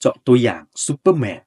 เจาะตัวอย่างซูเปอร์แมน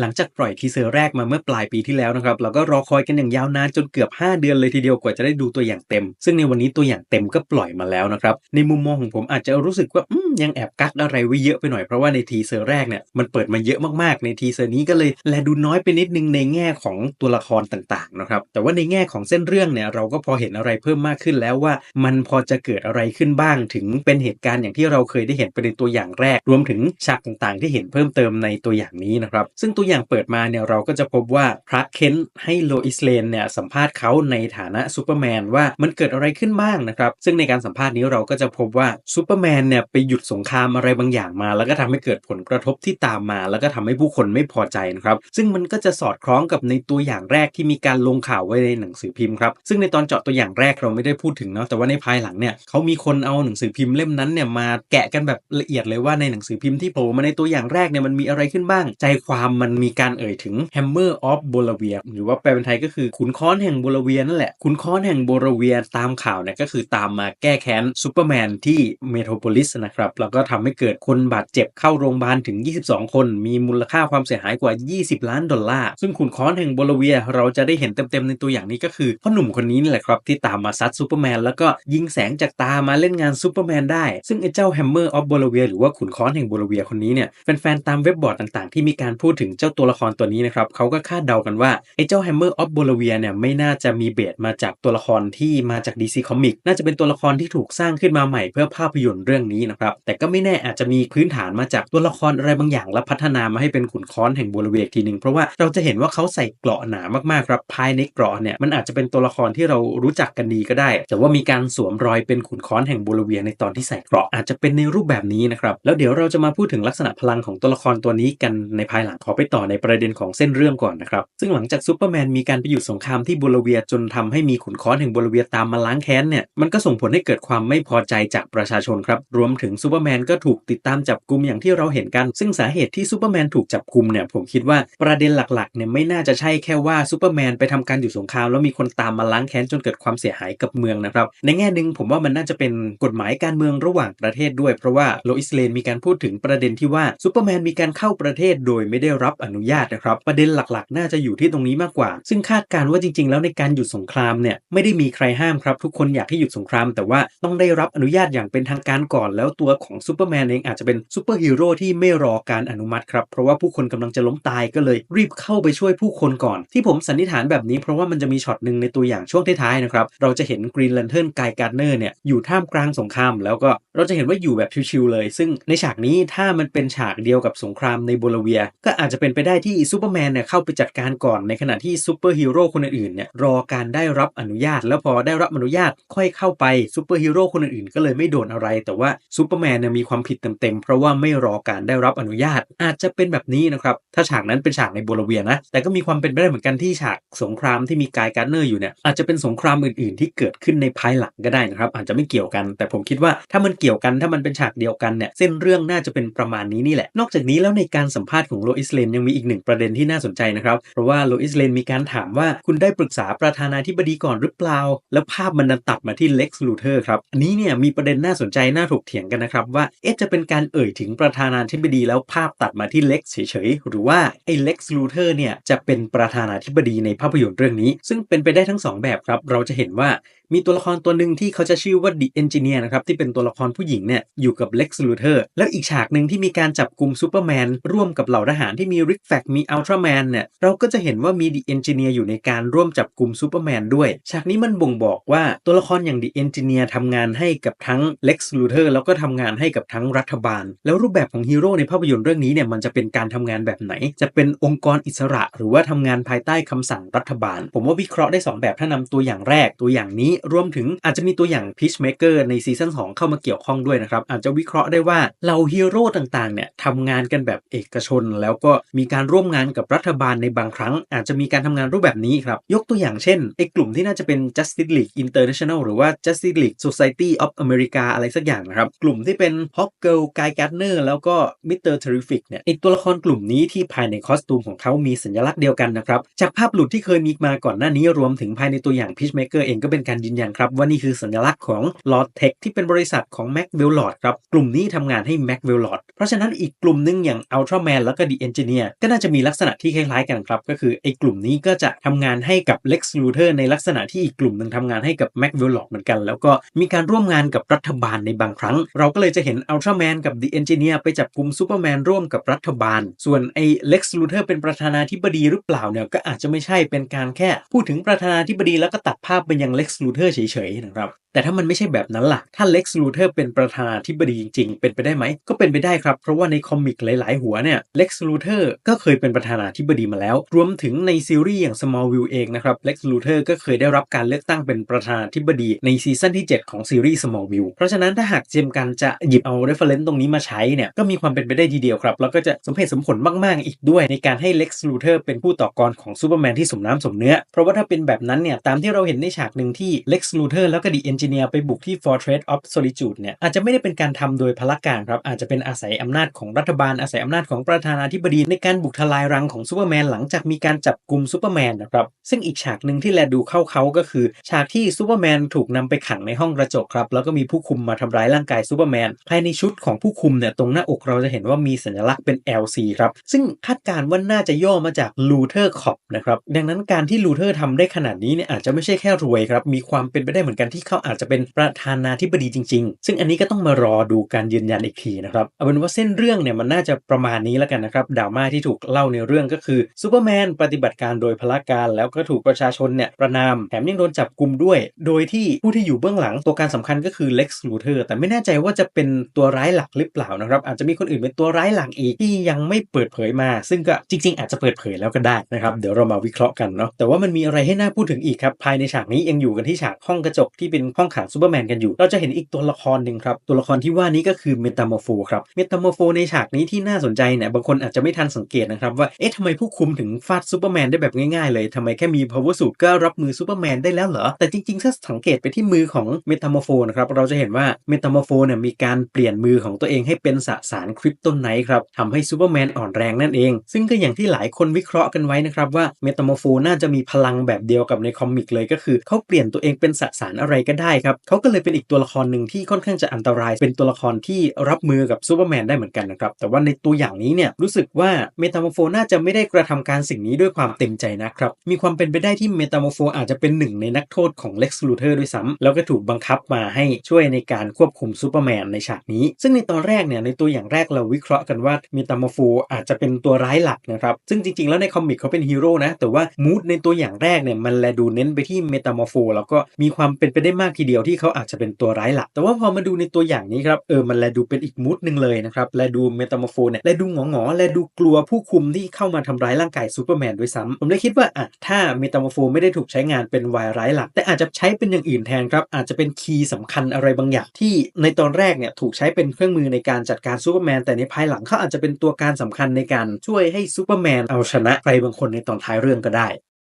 หลังจากปล่อยทีเซอร์แรกมาเมื่อปลายปีที่แล้วนะครับเราก็รอคอยกันอย่างยาวนานจนเกือบ 5 เดือนเลยทีเดียวกว่าจะได้ดูตัวอย่างเต็ม ซึ่งในวันนี้ตัวอย่างเต็มก็ปล่อยมาแล้วนะครับในมุมมองของผมอาจจะรู้สึกว่ายังแอบกักอะไรไว้เยอะไปหน่อยเพราะว่าในทีเซอร์แรกเนี่ยมันเปิดมาเยอะมากๆในทีเซอร์นี้ก็เลยแลดูน้อยไปนิดนึงในแง่ของตัวละครต่างๆนะครับแต่ว่าในแง่ของเส้นเรื่องเนี่ยเราก็พอเห็นอะไรเพิ่มมากขึ้นแล้วว่า มันพอจะเกิดอะไรขึ้นบ้างถึงเป็นเหตุการณ์อย่างที่เราเคยได้เห็นไปในตัวอย่างแรก รวมถึงฉากต่างๆ ที่เห็นเพิ่มเติมในตัวอย่างนี้นะครับซึ่งตัวอย่างเปิดมาเนี่ยเราก็จะพบว่าพระเคนให้โลอิสเลนเนี่ยสัมภาษณ์เขาในฐานะซูเปอร์แมนว่ามันเกิดอะไรขึ้นบ้างนะครับ ซึ่งในการสัมภาษณ์นี้เราก็จะพบว่าซูเปอร์แมนเนี่ยไปหยุดสงครามอะไรบางอย่างมา แล้วก็ทำให้เกิดผลกระทบที่ตามมา แล้วก็ทำให้ผู้คนไม่พอใจนะครับซึ่งมันก็จะสอดคล้องกับในตัวอย่างแรกที่มีการลงข่าวไว้ในหนังสือพิมพ์ครับซึ่งในตอนเจาะตัวอย่างแรกเราไม่ได้พูดถึงเนาะแต่ว่าในภายหลังเนี่ยเขามีคนเอาหนังสือพิมพ์เล่มนั้นเนี่ยมาแกะกันแบบละเอียดเลยว่าในหนังสือพิมพ์ที่โผล่มาในตัวอย่างแรกเนี่ยมันมีอะไรขึ้นบ้าง ใจความมันมีการเอ่ยถึง Hammer of b o l a v i a หรือว่าแปลเป็นไทยก็คือขุนค้อนแห่งโบลาเวียนั่นแหละ ขุนค้อนแห่งโบลาเวียตามข่าวเนี่ยก็คือตามมาแก้แค้นซูเปอร์แมนที่เมโทรโพลิสนะครับ แล้วก็ทำให้เกิดคนบาดเจ็บเข้าโรงพยาบาลถึง 22 คน มีมูลค่าความเสียหายกว่า 20 ล้านดอลลาร์ ซึ่งขุนค้อนแห่งโบลาเวียเราจะได้เห็นเต็มๆในตัวอย่างนี้ก็คือพ่อหนุ่มคนนี้นี่แหละครับที่ตามมาซัดซูเปอร์แมนแล้วก็ยิงแสงจากตามาเล่นงานซูเปอร์แมนได้ ซึ่งไอ้เจ้าแฮมเมอร์ออฟโบลาเวียหรือว่าขุนค้อนแห่งโบลาเวียคนนี้เนี่ยแฟนๆตามเว็บบอร์ดต่างๆ ที่มีการพูดถึงเจ้าตัวละครตัวนี้นะครับเขาก็คาดเดากันว่าไอ้เจ้า Hammer of b o l a v i a เนี่ยไม่น่าจะมีเบสมาจากตัวละครที่มาจาก DC Comic น่าจะเป็นตัวละครที่ถูกสร้างขึ้นมาใหม่เพื่อภาพยนตร์เรื่องนี้นะครับแต่ก็ไม่แน่อาจจะมีพื้นฐานมาจากตัวละครอะไรบางอย่าง แล้วพัฒนามาให้เป็นขุนค้อนแห่งโบลาเวียทีหนึ่งเพราะว่าเราจะเห็นว่าเขาใส่เกราะหนามากๆครับภายในเกราะเนี่ยมันอาจจะเป็นตัวละครที่เรารู้จักกันดีก็ได้ แต่ว่ามีการสวมรอยเป็นขุนค้อนแห่งโบลาเวียในตอนที่ใส่เกราะอาจจะเป็นในรูปแบบนี้นะครับแล้วเดี๋ยวเราจะมาพูดถึงลักษณะพลังของตัวละครตัวนี้กันในภายหลังขอไปต่อ่อในประเด็นของเส้นเรื่องก่อนนะครับ ซึ่งหลังจากซูเปอร์แมนมีการไปอยู่สงครามที่โบลเวียจนทำให้มีขุนค้อนแห่งโบลเวียตามมาล้างแค้นเนี่ยมันก็ส่งผลให้เกิดความไม่พอใจจากประชาชนครับ รวมถึงซูเปอร์แมนก็ถูกติดตามจับกลุ่มอย่างที่เราเห็นกัน ซึ่งสาเหตุที่ซูเปอร์แมนถูกจับกลุ่มเนี่ยผมคิดว่าประเด็นหลักๆเนี่ยไม่น่าจะใช่แค่ว่าซูเปอร์แมนไปทำการอยู่สงครามแล้วมีคนตามมาล้างแค้นจนเกิดความเสียหายกับเมืองนะครับในแง่หนึ่งผมว่ามันน่าจะเป็นกฎหมายการเมืองระหว่างประเทศด้วย เพราะว่าโลอิสเลนมีการพูดถึงประเด็นที่ว่าซูเปอร์แมนมีการเข้าประเทศโดยไม่ได้รับอนุญาตนะครับ ประเด็นหลักๆ น่าจะอยู่ที่ตรงนี้มากกว่า ซึ่งคาดการณ์ว่าจริง ๆ แล้วในการหยุดสงครามเนี่ยไม่ได้มีใครห้ามครับทุกคนอยากให้หยุดสงคราม แต่ว่าต้องได้รับอนุญาตอย่างเป็นทางการก่อน แล้วตัวของซูเปอร์แมนเองอาจจะเป็นซูเปอร์ฮีโร่ที่ไม่รอการอนุมัติครับเพราะว่าผู้คนกำลังจะล้มตายก็เลย รีบเข้าไปช่วยผู้คนก่อน ที่ผมสันนิษฐานแบบนี้เพราะว่ามันจะมีช็อตหนึ่งในตัวอย่างช่วงท้ายๆนะครับเราจะเห็นกรีนแลนเทิร์นกายการ์เนอร์เนี่ยอยู่ท่ามกลางสงคราม แล้วก็เราจะเห็นว่าอยู่แบบชิวๆเลย ซึ่งในฉากนี้ถ้ามันเป็นฉากเดียวกับสงครามในโบลเวีย ก็อาจจะเป็น็นไปได้ที่ซูเปอร์แมนเนี่ยเข้าไปจัดการก่อนในขณะที่ซูเปอร์ฮีโร่คนอื่นๆเนี่ยรอการได้รับอนุญาต แล้วพอได้รับอนุญาตค่อยเข้าไปซูเปอร์ฮีโร่คนอื่นๆก็เลยไม่โดนอะไร แต่ว่าซูเปอร์แมนเนี่ยมีความผิดเต็มๆเพราะว่าไม่รอการได้รับอนุญาต อาจจะเป็นแบบนี้นะครับถ้าฉากนั้นเป็นฉากในโบลเวียนะแต่ก็มีความเป็นไปได้เหมือนกันที่ฉากสงครามที่มีกายการ์เนอร์อยู่เนี่ยอาจจะเป็นสงครามอื่นๆ ที่เกิดขึ้นในภายหลังก็ได้นะครับ อาจจะไม่เกี่ยวกัน แต่ผมคิดว่าถ้ามันเกี่ยวกันถ้ามันเป็นฉากเดียวกันเนี่ยเส้นเรื่องน่าจะเป็นประมาณนี้นี่แหละ นอกจากนี้แล้วในการสัมภาษณ์ของโลอิสเลนยังมีอีกหนึ่งประเด็นที่น่าสนใจนะครับ เพราะว่าโลอิสเลนมีการถามว่าคุณได้ปรึกษาประธานาธิบดีก่อนหรือเปล่า แล้วภาพมันตัดมาที่เล็กซ์ลูเทอร์ครับ อันนี้เนี่ยมีประเด็นน่าสนใจน่าถกเถียงกันนะครับว่าเอ๊ะจะเป็นการเอ่ยถึงประธานาธิบดีแล้วภาพตัดมาที่เล็กซ์เฉยๆ หรือว่าไอ้เล็กซ์ลูเทอร์เนี่ยจะเป็นประธานาธิบดีในภาพยนตร์เรื่องนี้ ซึ่งเป็นไปได้ทั้งสองแบบครับ เราจะเห็นว่ามีตัวละครตัวหนึ่งที่เขาจะชื่อว่า The Engineer นะครับที่เป็นตัวละครผู้หญิงเนี่ยอยู่กับ Lex Luthor แล้วอีกฉากหนึ่งที่มีการจับกลุ่มซูเปอร์แมนร่วมกับเหล่าทหารที่มี Rick Flag มี Ultraman เนี่ยเราก็จะเห็นว่ามี The Engineer อยู่ในการร่วมจับกลุ่มซูเปอร์แมนด้วย ฉากนี้มันบ่งบอกว่าตัวละครอย่าง The Engineer ทำงานให้กับทั้ง Lex Luthor แล้วก็ทำงานให้กับทั้งรัฐบาล แล้วรูปแบบของฮีโร่ในภาพยนตร์เรื่องนี้เนี่ยมันจะเป็นการทำงานแบบไหน จะเป็นองค์กรอิสระ หรือว่าทำงานภายใต้คำสั่งรัฐบาล ผมว่าวิเคราะห์ได้ 2 แบบถ้านำตัวอย่างแรกตัวอย่างนี้รวมถึงอาจจะมีตัวอย่าง Peacemaker ในซีซั่น2เข้ามาเกี่ยวข้องด้วยนะครับ อาจจะวิเคราะห์ได้ว่าเหล่าฮีโร่ต่างๆเนี่ยทำงานกันแบบเอกชน แล้วก็มีการร่วมงานกับรัฐบาลในบางครั้ง อาจจะมีการทำงานรูปแบบนี้ครับ ยกตัวอย่างเช่นไอ้กลุ่มที่น่าจะเป็น Justice League International หรือว่า Justice League Society of America อะไรสักอย่างนะครับ กลุ่มที่เป็น Hawk Girl Guy Gardner แล้วก็ Mr. Terrific เนี่ยไอ้ตัวละครกลุ่มนี้ที่ภายในคอสตูมของเขามีสัญลักษณ์เดียวกันนะครับจากภาพหลุดที่เคยมีมาก่อนหน้านี้รวมถึงภายในตัวอย่าง Peacemaker เองก็เป็นการยืนยันครับว่านี่คือสัญลักษณ์ของ Lord Tech ที่เป็นบริษัทของ Mac w e l l o r d ครับกลุ่มนี้ทำงานให้ Mac w e l l o r d เพราะฉะนั้นอีกกลุ่มนึงอย่าง Ultraman แล้วก็ The Engineer ก็น่าจะมีลักษณะที่คล้ายๆกันครับก็คือไอ้กลุ่มนี้ก็จะทำงานให้กับ Lex Luthor ในลักษณะที่อีกกลุ่มหนึ่งทำงานให้กับ Mac w e l l o r d เหมือนกัน แล้วก็มีการร่วมงานกับรัฐบาลในบางครั้ง เราก็เลยจะเห็น Ultraman กับ The Engineer ไปจับกลุ่ม Superman ร่วมกับรัฐบาล ส่วนไอ้ Lex Luthor เป็นประธานาธิบดีหรือเปล่าเนี่ยก็อาจจะไม่ใช่เป็นการแค่ พูดถึงประธานาธิบดีแล้วก็ตัดภาพไปยัง Lex Luthor เธอเฉยๆนะครับ แต่ถ้ามันไม่ใช่แบบนั้นล่ะ ถ้าเล็กซ์ลูเทอร์เป็นประธานาธิบดีจริง ๆ เป็นไปได้ไหม ก็เป็นไปได้ครับ เพราะว่าในคอมิกหลาย ๆ หัวเนี่ยเล็กซ์ลูเทอร์ก็เคยเป็นประธานาธิบดีมาแล้ว รวมถึงในซีรีส์อย่าง Smallville เองนะครับเล็กซ์ลูเทอร์ก็เคยได้รับการเลือกตั้งเป็นประธานาธิบดีในซีซั่นที่ 7 ของซีรีส์ Smallville เพราะฉะนั้นถ้าหากเจมกันจะหยิบเอา reference ตรงนี้มาใช้เนี่ยก็มีความเป็นไปได้ทีเดียวครับแล้วก็จะสมเหตุสมผลมาก ๆ อีกด้วย ในการให้เล็กซ์ลูเทอร์เป็นผู้ต่อกรของซูเปอร์แมนที่สมน้ำสมเนื้อเพราะว่าถ้าเป็นแบบนั้นเนี่ยตามที่เราเห็นในฉากหนึ่งที่เล็กซ์ลูเทอร์แล้วก็ดีเอนจเนียร์ไปบุกที่ Fortress of Solitude เนี่ยอาจจะไม่ได้เป็นการทำโดยพละการครับอาจจะเป็นอาศัยอำนาจของรัฐบาลอาศัยอำนาจของประธานาธิบดีในการบุกทลายรังของซูเปอร์แมนหลังจากมีการจับกลุ่มซูเปอร์แมนนะครับซึ่งอีกฉากหนึ่งที่แลดูเข้าเขาก็คือ ฉากที่ซูเปอร์แมนถูกนำไปขังในห้องกระจกครับแล้วก็มีผู้คุมมาทำร้ายร่างกายซูเปอร์แมนภายในชุดของผู้คุมเนี่ยตรงหน้าอกเราจะเห็นว่ามีสัญลักษณ์เป็น LC ครับซึ่งคาดการณ์ว่าน่าจะย่อมาจาก Luther Cop นะครับดังนั้นการที่ลูเทอร์ทำได้ขนาดนี้เนี่ยอาจจะไม่ใช่แค่รวยครับมีความเป็นไปได้เหมือนกันที่เขาอาจจะเป็นประธานาธิบดีจริง ๆ ซึ่งอันนี้ก็ต้องมารอดูการยืนยันอีกทีนะครับเอาเป็นว่าเส้นเรื่องเนี่ยมันน่าจะประมาณนี้แล้วกันนะครับดราม่าที่ถูกเล่าในเรื่องก็คือซูเปอร์แมนปฏิบัติการโดยพละการแล้วก็ถูกประชาชนเนี่ยประนามแถมยังโดนจับกลุ่มด้วย โดยที่ผู้ที่อยู่เบื้องหลังตัวการสำคัญก็คือเล็กซ์ลูเทอร์แต่ไม่แน่ใจว่าจะเป็นตัวร้ายหลักหรือเปล่านะครับ อาจจะมีคนอื่นเป็นตัวร้ายหลักอีกที่ยังไม่เปิดเผยมา ซึ่งก็จริง ๆ อาจจะเปิดเผยแล้วก็ได้นะครับเดี๋ยวเรามาวิเคราะห์กันเนาะแต่ว่ามันมีอะไรให้น่าพูดถึงอีกครับภายในฉากนี้ยังอยู่กันที่ฉากห้องกระจกที่เป็นห้องขังซูเปอร์แมนกันอยู่ เราจะเห็นอีกตัวละครหนึ่งครับ ตัวละครที่ว่านี้ก็คือเมตาโมโฟครับ เมตาโมโฟในฉากนี้ที่น่าสนใจเนี่ย บางคนอาจจะไม่ทันสังเกตนะครับว่า เอ๊ะทำไมผู้คุมถึงฟาดซูเปอร์แมนได้แบบง่ายๆเลยทำไมแค่มี power suit ก็รับมือซูเปอร์แมนได้แล้วเหรอ แต่จริงๆ ถ้าสังเกตไปที่มือของเมตาโมโฟนะครับ เราจะเห็นว่าเมตาโมโฟเนี่ยมีการเปลี่ยนมือของตัวเองให้เป็นสสารคริปโตไนท์ครับทำให้ซูเปอร์แมนอ่อนแรงนั่นเอง ซึ่งก็อย่างที่หลายคนวิเคราะห์กันไว้นะครับว่าเมตาโมโฟน่าจะมีพลังแบบเดียวกับในคอมิกเลยก็คือเขาเปลี่ยนตัวเองเป็นสสารอะไรก็ได้ครับเขาก็เลยเป็นอีกตัวละครหนึ่งที่ค่อนข้างจะอันตราย เป็นตัวละครที่รับมือกับซูเปอร์แมนได้เหมือนกันนะครับ แต่ว่าในตัวอย่างนี้เนี่ยรู้สึกว่าเมตาโมโฟน่าจะไม่ได้กระทำการสิ่งนี้ด้วยความเต็มใจนะครับ มีความเป็นไปได้ที่เมตาโมโฟอาจจะเป็นหนึ่งในนักโทษของเล็กซ์ลูเทอร์ด้วยซ้ำแล้วก็ถูกบังคับมาให้ช่วยในการควบคุมซูเปอร์แมนในฉากนี้ ซึ่งในตอนแรกเนี่ยในตัวอย่างแรกเราวิเคราะห์กันว่าเมตาโมโฟอาจจะเป็นตัวร้ายหลักนะครับ ซึ่งจริงๆ แล้วในคอมิกเขาเป็นฮีโร่นะ แต่ว่ามูดในตัวอย่างแรกเนี่ยมันแลดูเน้นไปที่เมตาโมโฟแล้วก็มีความเป็นไปได้มากทีเดียวที่เขาอาจจะเป็นตัวร้ายหลัก แต่ว่าพอมาดูในตัวอย่างนี้ครับ เออ มันแลดูเป็นอีกมูดหนึ่งเลยนะครับ แลดูเมตาโมโฟเนี่ย แลดูหงอๆแลดูกลัวผู้คุมที่เข้ามาทำร้ายร่างกายซูเปอร์แมนด้วยซ้ำผมเลยคิดว่าอะถ้าเมตาโมโฟไม่ได้ถูกใช้งานเป็นวายร้ายหลัก แต่อาจจะใช้เป็นอย่างอื่นแทนครับ อาจจะเป็นคีย์สำคัญอะไรบางอย่างที่ในตอนแรกเนี่ยถูกใช้เป็นเครื่องมือในการจัดการซูเปอร์แมนแต่ในภายหลังเขาอาจจะเป็นตัวการสำคัญในการช่วยให้ซูเปอร์แมนเอาชนะใครบางคนในตอนท้ายเรื่องก็ได้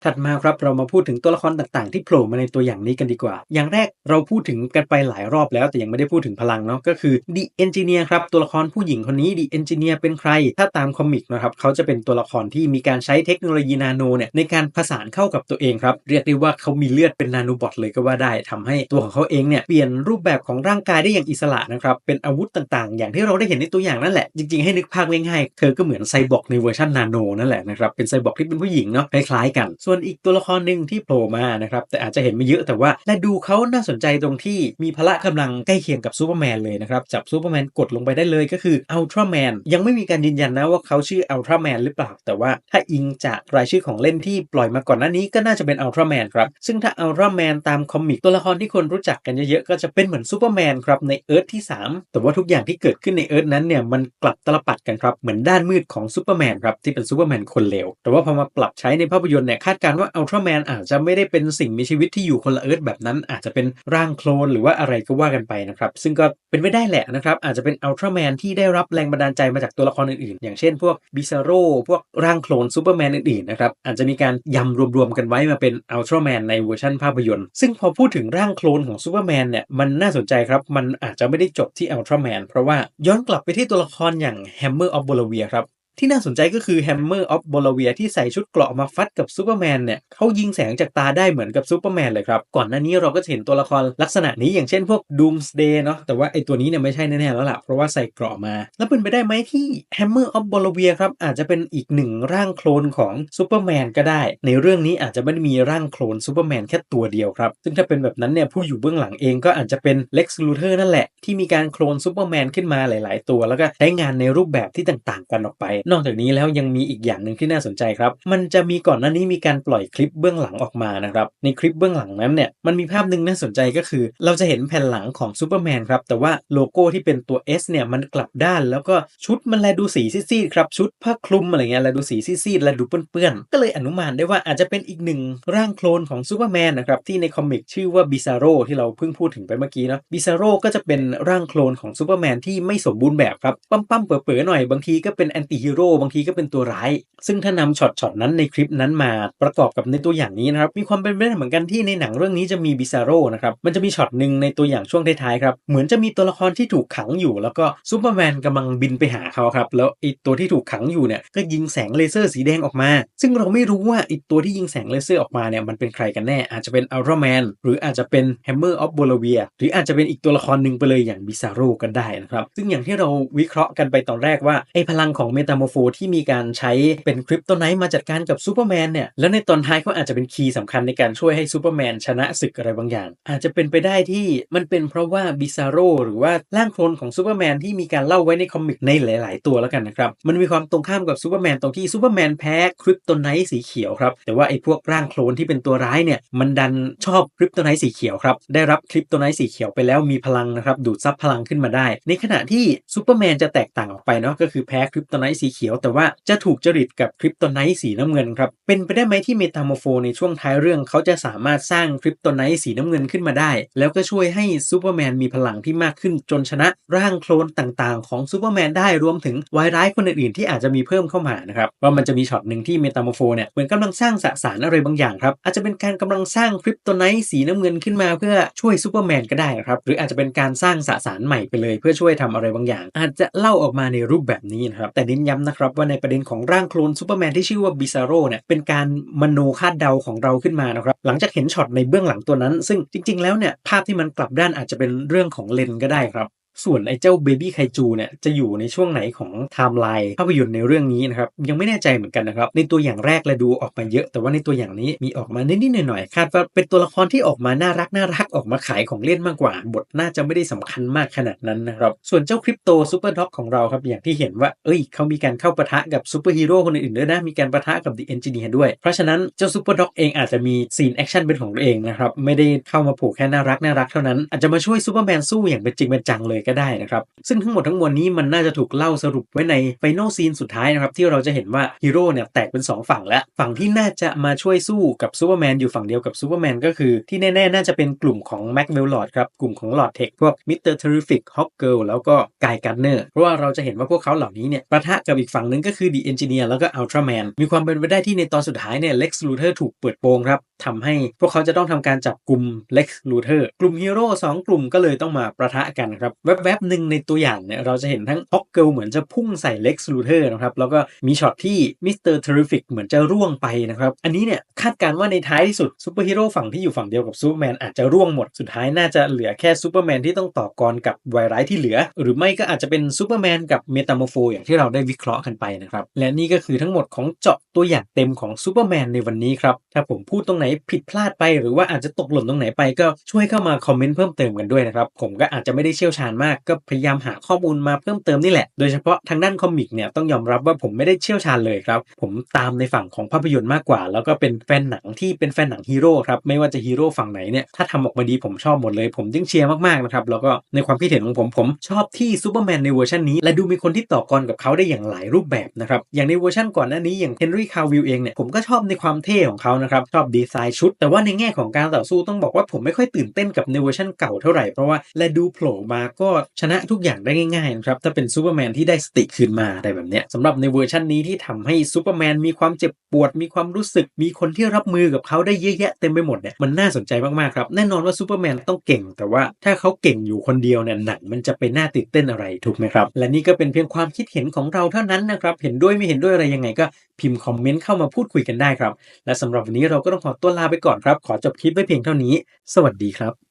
ถัดมาครับเรามาพูดถึงตัวละครต่างๆ ที่โผล่มาในตัวอย่างนี้กันดีกว่า อย่างแรกเราพูดถึงกันไปหลายรอบแล้ว แต่ยังไม่ได้พูดถึงพลังเนาะก็คือดีเอนจิเนียร์ครับตัวละครผู้หญิงคนนี้ดีเอนจิเนียร์เป็นใคร ถ้าตามคอมิกนะครับเขาจะเป็นตัวละครที่มีการใช้เทคโนโลยีนาโนเนี่ยในการผสานเข้ากับตัวเองครับเรียกได้ว่าเขามีเลือดเป็นนาโนบอทเลยก็ว่าได้ทำให้ตัวของเขาเองเนี่ยเปลี่ยนรูปแบบของร่างกายได้อย่างอิสระนะครับเป็นอาวุธต่างๆ อย่างที่เราได้เห็นในตัวอย่างนั่นแหละจริงๆให้นึกภาพง่ายๆเธอก็เหมือนไซบอร์กในเวอร์ชันนาโนนั่นแหละนะครับเป็นไซบอร์กที่เป็นผู้หญิงเนาะคล้ายๆกันส่วนอีกตัวละครหนึ่งที่โผล่มานะครับ แต่อาจจะเห็นไม่เยอะแต่ว่าและดูเขาน่าสนใจตรงที่มีพละกำลังใกล้เคียงกับซูเปอร์แมนเลยนะครับ จับซูเปอร์แมนกดลงไปได้เลยก็คืออัลตร้าแมนยังไม่มีการยืนยันนะว่าเขาชื่ออัลตร้าแมนหรือเปล่า แต่ว่าถ้าอิงจากรายชื่อของเล่นที่ปล่อยมาก่อนหน้านี้ก็น่าจะเป็นอัลตร้าแมนครับ ซึ่งถ้าอัลตร้าแมนตามคอมิกตัวละครที่คนรู้จักกันเยอะๆก็จะเป็นเหมือนซูเปอร์แมนครับในเอิร์ธที่ 3 แต่ว่าทุกอย่างที่เกิดขึ้นในเอิร์ธนั้นเนี่ยมันกลับตลปัดกันครับเหมือนด้านมืดของซูเปอร์แมนครับที่เป็นซูเปอร์แมนคนเลวแต่ว่าพอมาปรับใช้ในภาพยนตร์เนี่ยคาดการณ์ว่าอัลตร้าแมนอาจจะไม่ได้เป็นสิ่งมีชีวิตที่อยู่คนละเอิร์ธแบบนั้น อาจจะเป็นร่างโคลนหรือว่าอะไรก็ว่ากันไปนะครับซึ่งก็เป็นไปได้แหละนะครับอาจจะเป็นอัลตร้าแมนที่ได้รับแรงบันดาลใจมาจากตัวละครอื่นๆ อย่างเช่นพวกบิซาโร่พวกร่างโคลนซูเปอร์แมนอื่นๆนะครับอาจจะมีการยำรวมๆกันไว้มาเป็นอัลตร้าแมนในเวอร์ชันภาพยนตร์ ซึ่งพอพูดถึงร่างโคลนของซูเปอร์แมนเนี่ยมันน่าสนใจครับมันอาจจะไม่ได้จบที่อัลตร้าแมนเพราะว่าย้อนกลับไปที่ตัวละครอย่างแฮมเมอร์ออฟโบลเวียครับ ที่น่าสนใจก็คือ Hammer of b o l a v i a ที่ใส่ชุดเกราะมาฟัดกับซูเปอร์แมนเนี่ยเขายิงแสงจากตาได้เหมือนกับซูเปอร์แมนเลยครับ ก่อนหน้านี้เราก็จะเห็นตัวละครลักษณะนี้อย่างเช่นพวก Doomsday เนาะแต่ว่าไอตัวนี้เนี่ยไม่ใช่แน่ ๆ แล้วล่ะ เพราะว่าใส่เกราะมา แล้วเป็นไปได้ไหมที่ Hammer of b o l a v i a ครับ อาจจะเป็นอีกหนึ่งร่างโคลนของซูเปอร์แมนก็ได้ ในเรื่องนี้อาจจะไม่ได้มีร่างโคลนซูเปอร์แมนแค่ตัวเดียวครับซึ่งถ้าเป็นแบบนั้นเนี่ยผู้อยู่เบื้องหลังเองก็อาจจะเป็น Lex Luthor นั่นแหละที่มีการโคลนซูเปอร์แมนขึ้นมาหลาย ๆ ตัว แล้วก็ใช้งานในรูปแบบที่ต่าง ๆ กันออกไปนอกจากนี้แล้วยังมีอีกอย่างหนึ่งที่น่าสนใจครับ มันจะมีก่อนหน้านี้มีการปล่อยคลิปเบื้องหลังออกมานะครับ ในคลิปเบื้องหลังนั้นเนี่ยมันมีภาพหนึ่งน่าสนใจก็คือ เราจะเห็นแผ่นหลังของซูเปอร์แมนครับแต่ว่าโลโก้ที่เป็นตัว S เนี่ยมันกลับด้านแล้วก็ชุดมันแลดูสีซีดๆครับชุดผ้าคลุมอะไรเงี้ยแลดูสีซีดๆแลดูเปื้อนๆก็เลยอนุมานได้ว่าอาจจะเป็นอีกหนึ่งร่างโคลนของซูเปอร์แมนนะครับที่ในคอมิกชื่อว่าบิซาโรที่เราเพิ่งพูดถึงไปเมื่อกี้เนาะบิซาโรก็จะเป็นร่างโคลนของซูเปอร์แมนที่ไม่สมบูรณ์แบบครับปั้มๆเป๋อๆหน่อยบางทีก็เป็นแอนตี้ฮีโร่บางทีก็เป็นตัวร้าย ซึ่งถ้านำช็อตช็อตนั้นในคลิปนั้นมาประกอบกับในตัวอย่างนี้นะครับ มีความเป็นไปได้เหมือนกันที่ในหนังเรื่องนี้จะมีบิซาโรนะครับ มันจะมีช็อตหนึ่งในตัวอย่างช่วงท้ายๆครับ เหมือนจะมีตัวละครที่ถูกขังอยู่ แล้วก็ซูเปอร์แมนกำลังบินไปหาเขาครับ แล้วไอตัวที่ถูกขังอยู่เนี่ยก็ยิงแสงเลเซอร์สีแดงออกมา ซึ่งเราไม่รู้ว่าไอตัวที่ยิงแสงเลเซอร์ออกมาเนี่ยมันเป็นใครกันแน่ อาจจะเป็นอัลตร้าแมนหรืออาจจะเป็นแฮมเมอร์ออฟโบลเวียหรืออาจจะเป็นอีกตัวละครหนึ่งไปเลยอย่างบิซาโรก็ได้นะครับซึ่งอย่างที่เราวิเคราะห์กันไปตอนแรกว่าไอพลังของเมตาโมโฟที่มีการใช้เป็นคริปโตไนท์มาจัดการกับซูเปอร์แมนเนี่ย แล้วในตอนท้ายเขาอาจจะเป็นคีย์สำคัญในการช่วยให้ซูเปอร์แมนชนะศึกอะไรบางอย่าง อาจจะเป็นไปได้ที่มันเป็นเพราะว่าบิซาโรหรือว่าร่างโคลนของซูเปอร์แมนที่มีการเล่าไว้ในคอมิกในหลาย ๆ ตัวแล้วกันนะครับ มันมีความตรงข้ามกับซูเปอร์แมนตรงที่ซูเปอร์แมนแพ้คริปโตไนท์สีเขียวครับ แต่ว่าไอ้พวกร่างโคลนที่เป็นตัวร้ายเนี่ย มันดันชอบคริปโตไนท์สีเขียวครับ ได้รับคริปโตไนท์สีเขียวไปแล้วมีพลังนะครับ ดูดซับพลังขึ้นมาได้ ในขณะที่ซูเปอร์แมนจะแตกต่างออกไปเนาะ ก็คือแพ้คริปโตไนท์สีเขียว แต่ว่าจะถูกจริตกับคริปโตไนท์สีน้ำเงินครับ เป็นไปได้ไหมที่เมตาโมโฟในช่วงท้ายเรื่องเขาจะสามารถสร้างคริปโตไนท์สีน้ำเงินขึ้นมาได้ แล้วก็ช่วยให้ซูเปอร์แมนมีพลังที่มากขึ้นจนชนะร่างโคลนต่างๆ ของซูเปอร์แมนได้รวมถึงวายร้ายคนอื่นๆที่อาจจะมีเพิ่มเข้ามานะครับว่ามันจะมีช็อตหนึ่งที่เมตาโมโฟเนี่ยเหมือนกำลังสร้างสสารอะไรบางอย่างครับอาจจะเป็นการกำลังสร้างคริปโตไนท์สีน้ำเงินขึ้นมา เพื่อช่วยซูเปอร์แมนก็ได้ครับหรืออาจจะเป็นการสร้างสสารใหม่ไปเลย เพื่อช่วยทำอะไรบางอย่าง อาจจะเล่าออกมาในรูปแบบนี้นะครับแต่เน้นย้ำนะครับว่าในประเด็นของร่างโคลนซูเปอร์แมนที่ชื่อว่าบิซาโรเนี่ยเป็นการมโนคาดเดาของเราขึ้นมานะครับหลังจากเห็นช็อตในเบื้องหลังตัวนั้น ซึ่งจริง ๆ แล้วเนี่ยภาพที่มันกลับด้านอาจจะเป็นเรื่องของเลนก็ได้ครับ ส่วนไอ้เจ้าเบบี้ไคจูเนี่ยจะอยู่ในช่วงไหนของไทม์ไลน์ภาพยนตร์ในเรื่องนี้นะครับ ยังไม่แน่ใจเหมือนกันนะครับ ในตัวอย่างแรกเราดูออกมาเยอะ แต่ว่าในตัวอย่างนี้มีออกมานิดๆหน่อยๆคาดว่าเป็นตัวละครที่ออกมาน่ารักน่ารักออกมาขายของเล่นมากกว่า บทน่าจะไม่ได้สำคัญมากขนาดนั้นนะครับ ส่วนเจ้าคริปโตซูเปอร์ด็อกของเราครับอย่างที่เห็นว่าเอ้ยเขามีการเข้าปะทะกับซูเปอร์ฮีโร่คนอื่นๆด้วยนะมีการปะทะกับดีเอนจิเนียร์ด้วยเพราะฉะนั้นเจ้าซูเปอร์ด็อกเองอาจจะมีซีนแอคชั่นเป็นของตัวเองนะครับไม่ได้เข้ามาผูกแค่น่ารักน่ารักเท่านั้นอาจจะมาช่วยซูเปอร์แมนสู้อย่างเป็นจริงเป็นจังเลยก็ได้นะครับ ซึ่งทั้งหมดทั้งมวลนี้มันน่าจะถูกเล่าสรุปไว้ในไฟนอลซีนสุดท้ายนะครับที่เราจะเห็นว่าฮีโร่เนี่ยแตกเป็น 2 ฝั่งแล้วฝั่งที่น่าจะมาช่วยสู้กับซูเปอร์แมนอยู่ฝั่งเดียวกับซูเปอร์แมนก็คือที่แน่ๆ น่าจะเป็นกลุ่มของแม็กเวลลอดครับกลุ่มของลอดเทคพวกมิสเตอร์เทอริฟิกฮอกเกิลแล้วก็กายการ์เนอร์เพราะว่าเราจะเห็นว่าพวกเขาเหล่านี้เนี่ยประทะกับอีกฝั่งหนึ่งก็คือดีเอนจิเนียร์แล้วก็อัลตร้าแมนมีความเป็นไปได้ที่ในตอนสุดท้ายเนี่ยเล็กซ์ลูเทอร์ถูกเปิดโปงครับทำให้พวกเขาจะต้องทำการจับกลุ่มเล็กซ์ลูเทอร์กลุ่มฮีโร่สองกลุ่มก็เลยต้องมาประทะกันครับแวบๆหนึ่งในตัวอย่างเนี่ยเราจะเห็นทั้งฮอกเกิลเหมือนจะพุ่งใส่เล็กซ์ลูเทอร์นะครับแล้วก็มีช็อตที่มิสเตอร์เทอริฟิกเหมือนจะร่วงไปนะครับอันนี้เนี่ยคาดการณ์ว่าในท้ายที่สุดซูเปอร์ฮีโร่ฝั่งที่อยู่ฝั่งเดียวกับซูเปอร์แมนอาจจะร่วงหมดสุดท้ายน่าจะเหลือแค่ซูเปอร์แมนที่ต้องต่อกรกับไวรัสที่เหลือ หรือไม่ก็อาจจะเป็นซูเปอร์แมนกับเมตาโมโฟอย่างที่เราได้วิเคราะห์กันไปนะครับและนี่ก็คือทั้งหมดของเจาะตัวอย่างเต็มของซูเปอร์แมนในวันนี้ครับถ้าผมพูดตรงไหนผิดพลาดไป หรือว่าอาจจะตกหล่นตรงไหนไปก็ช่วยเข้ามาคอมเมนต์เพิ่มเติมกันด้วยนะครับผมก็อาจจะไม่ได้เชี่ยวชาญมากก็พยายามหาข้อมูลมาเพิ่มเติมนี่แหละ โดยเฉพาะทางด้านคอมิกเนี่ยต้องยอมรับว่าผมไม่ได้เชี่ยวชาญเลยครับ ผมตามในฝั่งของภาพยนตร์มากกว่า แล้วก็เป็นแฟนหนังที่เป็นแฟนหนังฮีโร่ครับ ไม่ว่าจะฮีโร่ฝั่งไหนเนี่ย ถ้าทำออกมาดีผมชอบหมดเลย ผมจึงเชียร์มากๆนะครับ แล้วก็ในความคิดเห็นของผม ผมชอบที่ซูเปอร์แมนในเวอร์ชันนี้ และดูมีคนที่ต่อกรกับเขาได้อย่างหลายรูปแบบนะครับ อย่างในเวอร์ชันก่อนหน้านี้อย่างเฮนรี่คาวิลเองเนี่ย ผมก็ชอบในความเท่ของเขานะครับ ชอบดีไซน์ชุด แต่ว่าในแง่ของการต่อสู้ต้องบอกว่าผมไม่ค่อยตื่นเต้นกับในเวอร์ชันเก่าเท่าไหร่ เพราะว่าและดูโผล่มาก็ชนะทุกอย่างได้ง่ายๆนะครับถ้าเป็นซูเปอร์แมนที่ได้สติคืนมาอะไรแบบเนี้ยสำหรับในเวอร์ชันนี้ที่ทำให้ซูเปอร์แมนมีความเจ็บปวดมีความรู้สึกมีคนที่รับมือกับเขาได้เยอะแยะเต็มไปหมดเนี่ยมันน่าสนใจมากๆครับแน่นอนว่าซูเปอร์แมนต้องเก่ง แต่ว่าถ้าเขาเก่งอยู่คนเดียวเนี่ยหนังมันจะไปน่าตื่นเต้นอะไรถูกไหมครับ และนี่ก็เป็นเพียงความคิดเห็นของเราเท่านั้นนะครับเห็นด้วยไม่เห็นด้วยอะไรยังไงก็พิมพ์คอมเมนต์เข้ามาพูดคุยกันได้ครับ และสำหรับวันนี้เราก็ต้องขอตัวลาไปก่อนครับ ขอจบคลิปไว้เพียงเท่านี้ สวัสดีครับ